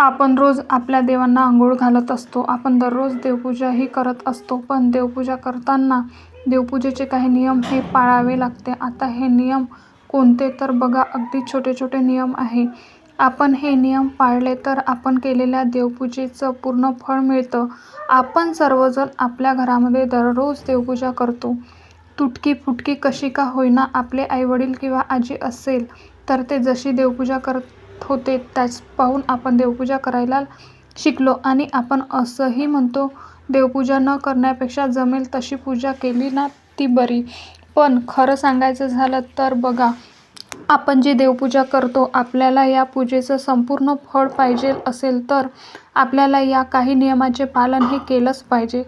आपण रोज आपल्या देवांना आंघोळ घालत असतो. आपण दररोज देवपूजाही करत असतो. पण देवपूजा करताना देवपूजेचे काही नियम हे पाळावे लागते. आता हे नियम कोणते तर बघा अगदी छोटे छोटे नियम आहे. आपण हे नियम पाळले तर आपण केलेल्या देवपूजेचं पूर्ण फळ मिळतं. आपण सर्वजण आपल्या घरामध्ये दररोज देवपूजा करतो. तुटकी फुटकी कशी का होईना आपले आईवडील किंवा आजी असेल तर ते जशी देवपूजा करत होते त्याच पाहून आपण देवपूजा करायला शिकलो आणि आपण असंही म्हणतो देवपूजा न करण्यापेक्षा जमेल तशी पूजा केली ना ती बरी. पण खरं सांगायचं झालं तर बघा आपण जी देवपूजा करतो आपल्याला या पूजेचं संपूर्ण फळ पाहिजे असेल तर आपल्याला या काही नियमाचे पालन हे केलंच पाहिजे.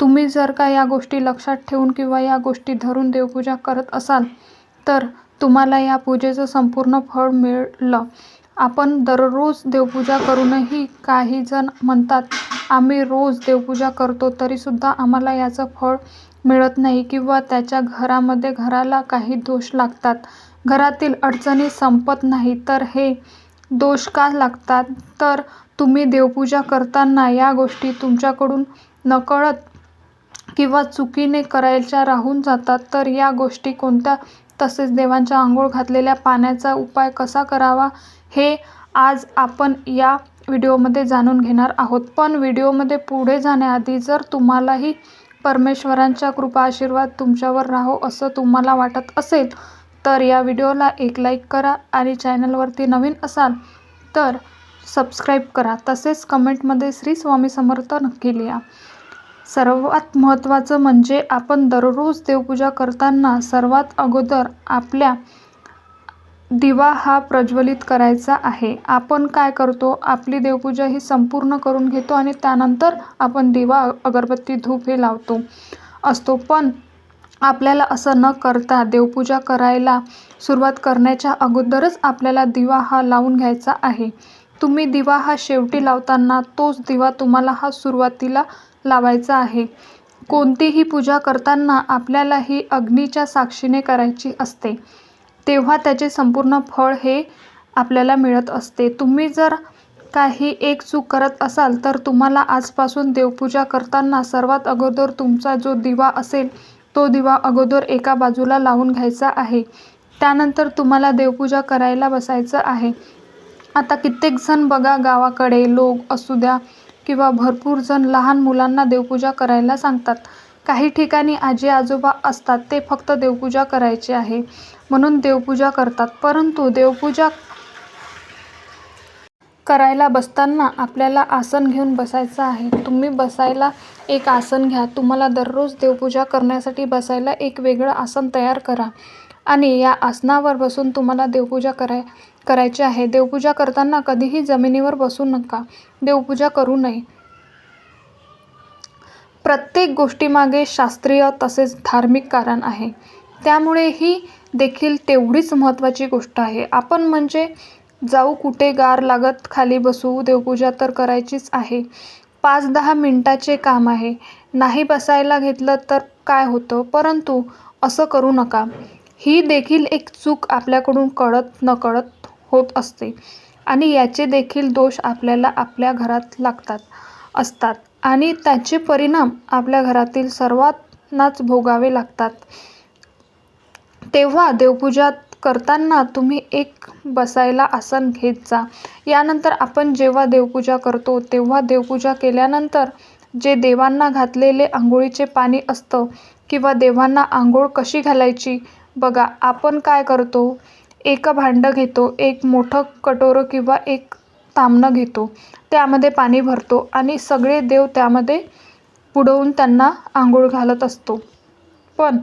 तुम्ही जर का या गोष्टी लक्षात ठेवून किंवा या गोष्टी धरून देवपूजा करत असाल तर तुम्हाला या पूजेचं संपूर्ण फळ मिळलं. आपण दररोज देवपूजा करूनही काही जण म्हणतात आम्ही रोज देवपूजा करतो तरीसुद्धा आम्हाला याचं फळ मिळत नाही किंवा त्याच्या घरामध्ये घराला काही दोष लागतात, घरातील अडचणी संपत नाही तर हे दोष का लागतात? तर तुम्ही देवपूजा करताना या गोष्टी तुमच्याकडून नकळत किंवा चुकीने करायच्या राहून जातात. तर या गोष्टी कोणत्या? तसेच देवांच्या आंघोळ घातलेल्या पाण्याचा उपाय कसा करावा? हे आज आपण या व्हिडिओमध्ये जाणून घेणार आहोत. पण व्हिडिओमध्ये पुढे जाण्याआधी जर तुम्हालाही परमेश्वरांच्या कृपा आशीर्वाद तुमच्यावर राहो असं तुम्हाला वाटत असेल तर या व्हिडिओला एक लाईक करा आणि चॅनलवरती नवीन असाल तर सबस्क्राईब करा. तसेच कमेंटमध्ये श्री स्वामी समर्थ नक्की लिहा. सर्वात महत्त्वाचं म्हणजे आपण दररोज देवपूजा करताना सर्वात अगोदर आपल्या दिवा हा प्रज्वलित करायचा आहे. आपण काय करतो आपली देवपूजा ही संपूर्ण करून घेतो आणि त्यानंतर आपण दिवा, अगरबत्ती, धूप हे लावतो असतो. पण आपल्याला असं न करता देवपूजा करायला सुरुवात करण्याच्या अगोदरच आपल्याला दिवा हा लावून घ्यायचा आहे. तुम्ही दिवा हा शेवटी लावताना तोच दिवा तुम्हाला हा सुरुवातीला लावायचा आहे. कोणतीही पूजा करताना आपल्याला ही अग्नीच्या साक्षीने करायची असते तेव्हा त्याचे संपूर्ण फळ हे आपल्याला मिळत असते. तुम्ही जर काही एक चूक करत असाल तर तुम्हाला आजपासून देवपूजा करताना सर्वात अगोदर तुमचा जो दिवा असेल तो दिवा अगोदर एका बाजूला लावून घ्यायचा आहे. त्यानंतर तुम्हाला देवपूजा करायला बसायचं आहे. आता कित्येकजण बघा गावाकडे लोक असू द्या किंवा भरपूर जण लहान मुलांना देवपूजा करायला सांगतात. काही ठिकाणी आजी आजोबा असतात ते फक्त देवपूजा करायची आहे म्हणून देवपूजा करतात. परंतु देवपूजा करायला बसताना आपल्याला आसन घेऊन बसायचं आहे. तुम्ही बसायला एक आसन घ्या. तुम्हाला दररोज देवपूजा करण्यासाठी बसायला एक वेगळं आसन तयार करा आणि या आसनावर बसून तुम्हाला देवपूजा कराय करायची आहे. देवपूजा करताना कधीही जमिनीवर बसू नका. देवपूजा करू नये. प्रत्येक गोष्टीमागे शास्त्रीय तसेच धार्मिक कारण आहे. त्यामुळे ही देखील तेवढीच महत्त्वाची गोष्ट आहे. आपण म्हणजे जाऊ कुठे गार लागत खाली बसू देवपूजा तर करायचीच आहे. पाच-दहा मिनटाचे काम आहे. नाही बसायला घेतलं तर काय होतं परंतु असं करू नका. ही देखील एक चूक आपल्याकडून कळत नकळत होत असते आणि याचे देखील दोष आपल्याला आपल्या घरात लागतात असतात आणि त्याचे परिणाम आपल्या घरातील सर्वांनाच भोगावे लागतात. तेव्हा देवपूजा करताना तुम्ही एक बसायला आसन घेत जा. यानंतर आपण जेव्हा देवपूजा करतो तेव्हा देवपूजा केल्यानंतर जे देवांना घातलेले आंघोळीचे पाणी असतं किंवा देवांना आंघोळ कशी घालायची बघा आपण काय करतो एक भांडं घेतो, एक मोठं कटोरं किंवा एक तांबणं घेतो, त्यामध्ये पाणी भरतो आणि सगळे देव त्यामध्ये बुडवून त्यांना आंघोळ घालत असतो. पण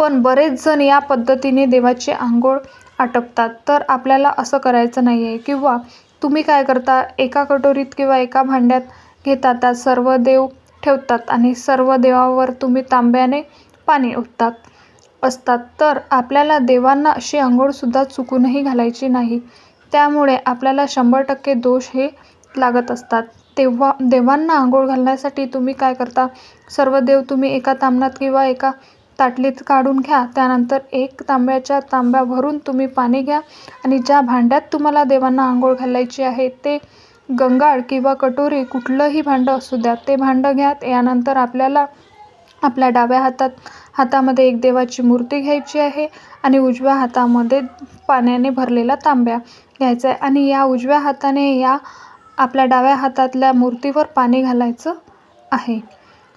बरेच जण या पद्धतीने देवाची आंघोळ आटपतात. तर आपल्याला असं करायचं नाही आहे किंवा तुम्ही काय करता? एका कटोरीत किंवा एका भांड्यात घेता त्यात सर्व देव ठेवतात आणि सर्व देवावर तुम्ही तांब्याने पाणी ओतत असतात. तर आपल्याला देवांना अशी आंघोळसुद्धा चुकूनही घालायची नाही. त्यामुळे आपल्याला शंभर टक्के दोष हे लागत असतात. तेव्हा देवांना आंघोळ घालण्यासाठी तुम्ही काय करता? सर्व देव तुम्ही एका तांबणात किंवा एका ताटलीत काढून घ्या. त्यानंतर एक तांब्याच्या तांब्या भरून तुम्ही पाणी घ्या आणि ज्या भांड्यात तुम्हाला देवांना आंघोळ घालायची आहे ते गंगाळ किंवा कटोरी कुठलंही भांडं असू द्या. ते भांडं घ्या यानंतर आपल्याला आपल्या डाव्या हातात हातामध्ये एक देवाची मूर्ती घ्यायची आहे आणि उजव्या हातामध्ये पाण्याने भरलेला तांब्या घ्यायचा आहे आणि या उजव्या हाताने या आपल्या डाव्या हातातल्या मूर्तीवर पाणी घालायचं आहे.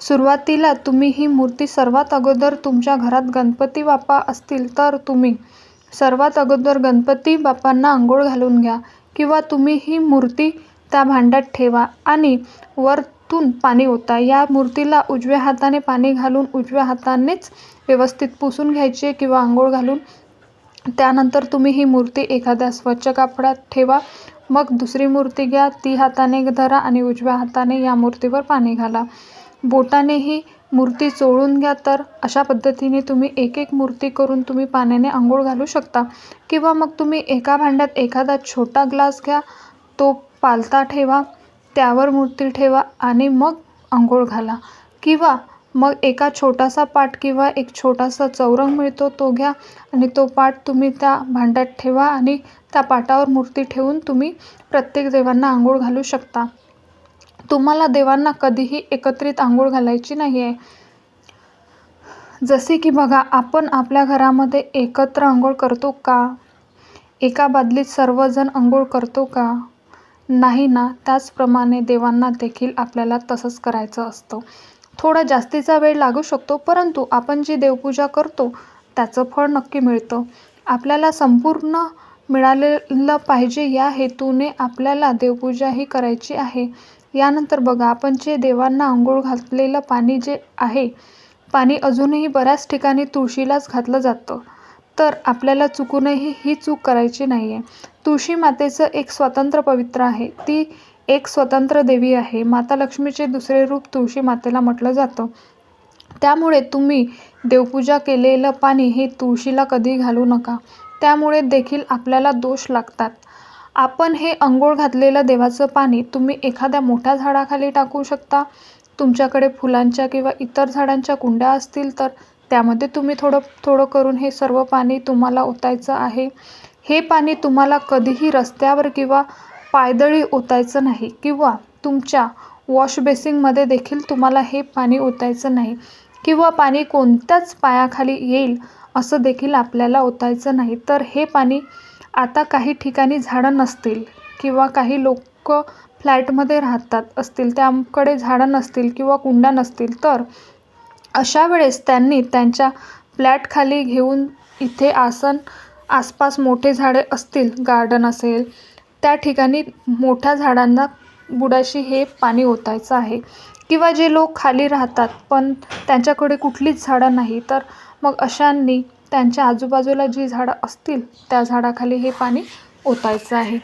सुरुवातीला तुम्ही ही मूर्ती सर्वात अगोदर तुमच्या घरात गणपती बाप्पा असतील तर तुम्ही सर्वात अगोदर गणपती बाप्पांना आंघोळ घालून घ्या किंवा तुम्ही ही मूर्ती त्या भांड्यात ठेवा आणि वरतून पाणी ओता. या मूर्तीला उजव्या हाताने पाणी घालून उजव्या हातानेच व्यवस्थित पुसून घ्यायची किंवा आंघोळ घालून. त्यानंतर तुम्ही ही मूर्ती एखाद्या स्वच्छ कापडात ठेवा. मग दुसरी मूर्ती घ्या. ती हाताने धरा आणि उजव्या हाताने या मूर्तीवर पाणी घाला. बोटानेही मूर्ती चोळून घ्या तर अशा पद्धतीने तुम्ही एक एक मूर्ती करून तुम्ही पाण्याने आंघोळ घालू शकता. किंवा मग तुम्ही एका भांड्यात एखादा छोटा ग्लास घ्या तो पालता ठेवा त्यावर मूर्ती ठेवा आणि मग आंघोळ घाला. किंवा मग एका छोटासा पाट किंवा एक छोटासा चौरंग मिळतो तो घ्या आणि तो पाट तुम्ही त्या भांड्यात ठेवा आणि त्या पाटावर मूर्ती ठेवून तुम्ही प्रत्येक देवांना आंघोळ घालू शकता. तुम्हाला देवांना कधीही एकत्रित आंघोळ घालायची नाही आहे जसे की बघा आपण आपल्या घरामध्ये एकत्र आंघोळ करतो का? एका बादलीत सर्वजण आंघोळ करतो का? नाही ना त्याचप्रमाणे देवांना देखील आपल्याला तसंच करायचं असतं. थोडा जास्तीचा वेळ लागू शकतो परंतु आपण जी देवपूजा करतो त्याचं फळ नक्की मिळतं. आपल्याला संपूर्ण मिळालेलं पाहिजे या हेतूने आपल्याला देवपूजा ही करायची आहे. यानंतर बघा आपण जे देवांना आंघोळ घातलेलं पाणी जे आहे पाणी अजूनही बऱ्याच ठिकाणी तुळशीलाच घातलं जातं. तर आपल्याला चुकूनही ही चूक करायची नाही आहे तुळशी मातेचं एक स्वतंत्र पवित्र आहे. ती एक स्वतंत्र देवी आहे. माता लक्ष्मीचे दुसरे रूप तुळशी मातेला म्हटलं जातं. त्यामुळे तुम्ही देवपूजा केलेलं पाणी हे तुळशीला कधी घालू नका. त्यामुळे देखील आपल्याला दोष लागतात. आपण हे अंघोळ घातलेलं देवाचं पाणी तुम्ही एखाद्या मोठ्या झाडाखाली टाकू शकता. तुमच्याकडे फुलांच्या किंवा इतर झाडांच्या कुंड्या असतील तर त्यामध्ये तुम्ही थोडं थोडं करून हे सर्व पाणी तुम्हाला ओतायचं आहे. हे पाणी तुम्हाला कधीही रस्त्यावर किंवा पायदळी ओतायचं नाही किंवा तुमच्या वॉश बेसिंगमध्ये देखील तुम्हाला हे पाणी ओतायचं नाही किंवा पाणी कोणत्याच पायाखाली येईल असं देखील आपल्याला ओतायचं नाही. तर हे पाणी आता काही ठिकाणी झाडं नसतील किंवा काही लोक फ्लॅटमध्ये राहतात असतील त्याकडे झाडं नसतील किंवा कुंड्या नसतील तर अशा वेळेस त्यांनी त्यांच्या फ्लॅटखाली घेऊन इथे आसन आसपास मोठे झाडे असतील गार्डन असेल त्या ठिकाणी मोठ्या झाडांना बुडाशी हे पाणी ओतायचं आहे. किंवा जे लोक खाली राहतात पण त्यांच्याकडे कुठलीच झाडं नाही तर मग अशांनी त्यांच्या आजूबाजूला जी झाडं असतील त्या झाडाखाली हे पाणी ओतायचं आहे.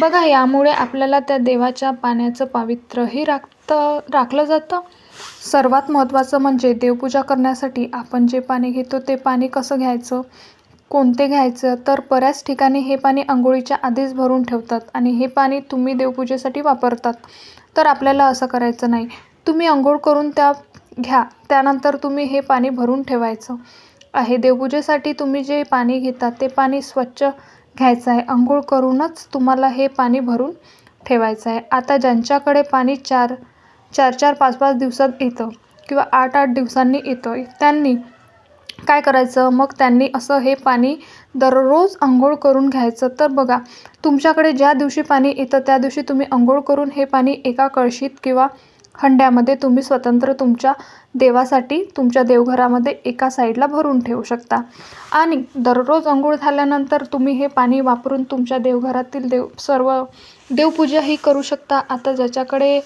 बघा यामुळे आपल्याला त्या देवाच्या पाण्याचं पावित्र्यही राखतं राखलं जातं. सर्वात महत्त्वाचं म्हणजे देवपूजा करण्यासाठी आपण जे पाणी घेतो ते पाणी कसं घ्यायचं कोणते घ्यायचं तर बऱ्याच ठिकाणी हे पाणी आंघोळीच्या आधीच भरून ठेवतात आणि हे पाणी तुम्ही देवपूजेसाठी वापरतात. तर आपल्याला असं करायचं नाही. तुम्ही आंघोळ करून त्या घ्या त्यानंतर तुम्ही हे पाणी भरून ठेवायचं. आहे. देवपूजेसाठी तुम्ही जे पाणी घेता ते पाणी स्वच्छ घ्यायचं आहे. आंघोळ करूनच तुम्हाला हे पाणी भरून ठेवायचं आहे. आता ज्यांच्याकडे पाणी चार चार चार पाच पाच दिवसात येतं किंवा आठ आठ दिवसांनी येतं त्यांनी काय करायचं? मग त्यांनी असं हे पाणी दररोज आंघोळ करून घ्यायचं. तर बघा तुमच्याकडे ज्या दिवशी पाणी येतं त्या दिवशी तुम्ही आंघोळ करून हे पाणी एका कळशीत किंवा हंड्यामध्ये तुम्ही स्वतंत्र तुमच्या देवासाठी तुमच्या देवघरामध्ये एका साईडला भरून ठेवू शकता. आणि दररोज आंघोळ झाल्यानंतर तुम्ही हे पाणी वापरून तुमच्या देवघरातील देव सर्व देवपूजाही करू शकता. आता ज्याच्याकडे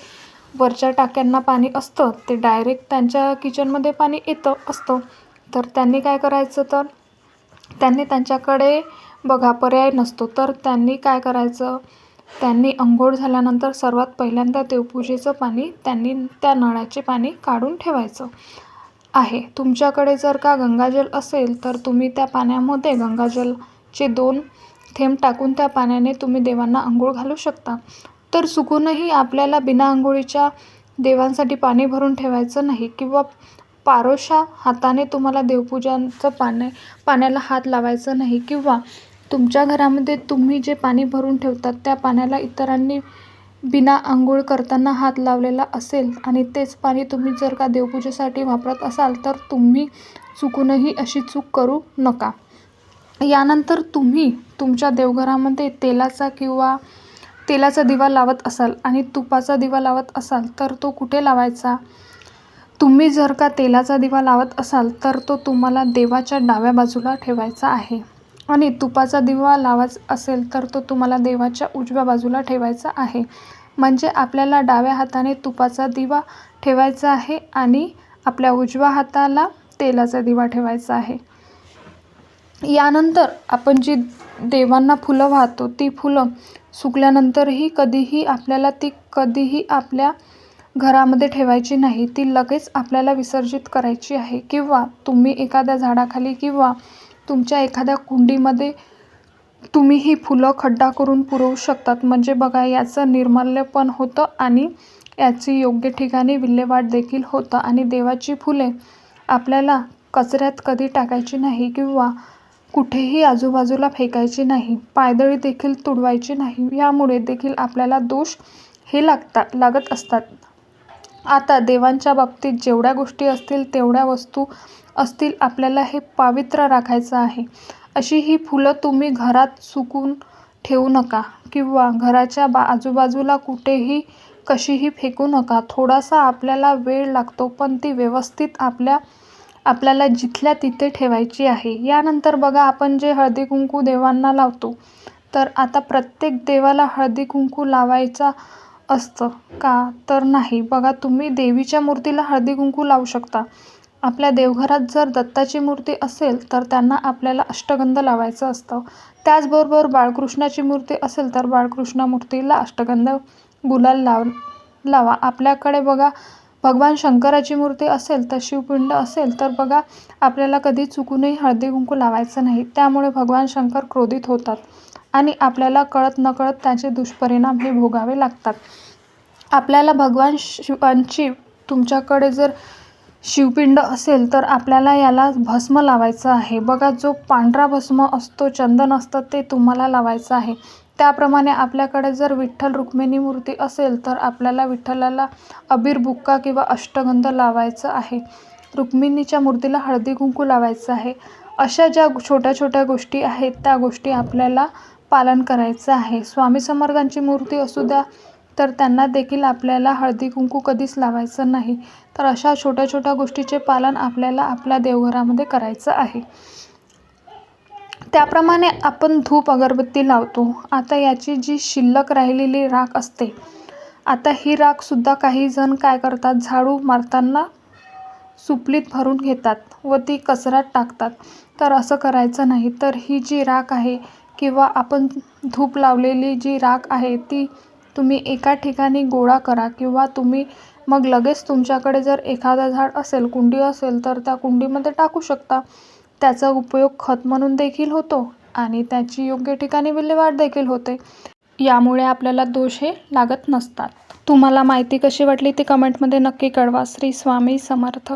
वरच्या टाक्यांना पाणी असतं ते डायरेक्ट त्यांच्या किचनमध्ये पाणी येतं असतं. तर त्यांनी काय करायचं तर त्यांनी त्यांच्याकडे बघा पर्याय नसतो. तर त्यांनी काय करायचं? त्यांनी अंघोळ झाल्यानंतर सर्वात पहिल्यांदा देवपूजेचं पाणी त्यांनी त्या नळाचे पाणी काढून ठेवायचं आहे. तुमच्याकडे जर का गंगाजल असेल तर तुम्ही त्या पाण्यामध्ये गंगाजलचे दोन थेंब टाकून त्या पाण्याने तुम्ही देवांना आंघोळ घालू शकता. तर चुकूनही आपल्याला बिना आंघोळीच्या देवांसाठी पाणी भरून ठेवायचं नाही किंवा पारोशा हाताने तुम्हाला देवपूजांचं पाणी पाण्याला हात लावायचं नाही किंवा तुमच्या घरामध्ये तुम्ही जे पाणी भरून ठेवतात त्या पाण्याला इतरांनी बिना आंघोळ करताना हात लावलेला असेल आणि तेच पाणी तुम्ही जर का देवपूजेसाठी वापरत असाल तर तुम्ही चुकूनही अशी चूक करू नका. यानंतर तुम्ही तुमच्या देवघरामध्ये तेलाचा किंवा तेलाचा दिवा लावत असाल आणि तुपाचा दिवा लावत असाल तर तो कुठे लावायचा? तुम्ही जर का तेलाचा दिवा लावत असाल तर तो तुम्हाला देवाच्या डाव्या बाजूला ठेवायचा आहे. आणि तुपाचा दिवा लावायचा असेल तर तो तुम्हाला देवाच्या उजव्या बाजूला ठेवायचा आहे. म्हणजे आपल्याला डाव्या हाताने तुपाचा दिवा ठेवायचा आहे आणि आपल्या उजव्या हाताला तेलाचा दिवा ठेवायचा आहे. यानंतर आपण जी देवांना फुलं वाहतो ती फुलं सुकल्यानंतरही कधीही आपल्याला ती कधीही आपल्या घरामध्ये ठेवायची नाही. ती लगेच आपल्याला विसर्जित करायची आहे. किंवा तुम्ही एखाद्या झाडाखाली किंवा तुमच्या एखाद्या कुंडीमध्ये तुम्ही ही फुलं खड्डा करून पुरवू शकतात. म्हणजे बघा याचं निर्माल्य पण होतं आणि याची योग्य ठिकाणी विल्हेवाट देखील होतं. आणि देवाची फुले आपल्याला कचऱ्यात कधी टाकायची नाही किंवा कुठेही आजूबाजूला फेकायची नाही पायदळी देखील तुडवायची नाही यामुळे देखील आपल्याला दोष हे लागतात लागत असतात. आता देवांच्या बाबतीत जेवढ्या गोष्टी असतील तेवढ्या वस्तू असतील आपल्याला हे पावित्र्य राखायचं आहे. अशी ही फुलं तुम्ही घरात सुकून ठेवू नका किंवा घराच्या बा आजूबाजूला कुठेही कशीही फेकू नका. थोडासा आपल्याला वेळ लागतो पण ती व्यवस्थित आपल्या आपल्याला जिथल्या तिथे ठेवायची आहे. यानंतर बघा आपण जे हळदी कुंकू देवांना लावतो तर आता प्रत्येक देवाला हळदी कुंकू लावायचा असतं का? तर नाही. बघा तुम्ही देवीच्या मूर्तीला हळदी कुंकू लावू शकता. आपल्या देवघरात जर दत्ताची मूर्ती असेल तर त्यांना आपल्याला अष्टगंध लावायचं असतं. त्याचबरोबर बाळकृष्णाची मूर्ती असेल तर बाळकृष्ण मूर्तीला अष्टगंध गुलाल लाव लावा. आपल्याकडे बघा भगवान शंकराची मूर्ती असेल तर शिवपिंड असेल तर बघा आपल्याला कधी चुकूनही हळदी कुंकू लावायचं नाही. त्यामुळे भगवान शंकर क्रोधित होतात आणि आपल्याला कळत नकळत त्याचे दुष्परिणाम हे भोगावे लागतात. आपल्याला भगवान शिवांची तुमच्याकडे जर शिवपिंड असेल तर आपल्याला याला भस्म लावायचं आहे. बघा जो पांढरा भस्म असतो चंदन असतं ते तुम्हाला लावायचं आहे. त्याप्रमाणे आपल्याकडे जर विठ्ठल रुक्मिणी मूर्ती असेल तर आपल्याला विठ्ठलाला अबीर बुक्का किंवा अष्टगंध लावायचं आहे. रुक्मिणीच्या मूर्तीला हळदी कुंकू लावायचं आहे. अशा ज्या छोट्या छोट्या गोष्टी आहेत त्या गोष्टी आपल्याला पालन करायचं आहे. स्वामी समर्थांची मूर्ती असू द्या तर त्यांना देखील आपल्याला हळदी कुंकू कधीच लावायचं नाही. तर अशा छोट्या छोट्या गोष्टीचे पालन आपल्याला आपल्या देवघरामध्ये करायचं आहे. त्याप्रमाणे आपण धूप अगरबत्ती लावतो. आता याची जी शिल्लक राहिलेली राख असते आता ही राखसुद्धा काही जण काय करतात? झाडू मारताना सुपलीत भरून घेतात व ती कचऱ्यात टाकतात. तर असं करायचं नाही. तर ही जी राख आहे किंवा आपण धूप लावलेली जी राख आहे ती तुम्ही एका ठिकाणी गोळा करा किंवा तुम्ही मग लगेच तुमच्याकडे जर एखादं झाड असेल कुंडी असेल तर त्या कुंडीमध्ये टाकू शकता. त्याचा उपयोग खत म्हणून देखील होतो आणि त्याची योग्य ठिकाणी विल्हेवाट देखील होते. यामुळे आपल्याला दोष हे लागत नसतात. तुम्हाला माहिती कशी वाटली ती कमेंटमध्ये नक्की कळवा. श्री स्वामी समर्थ.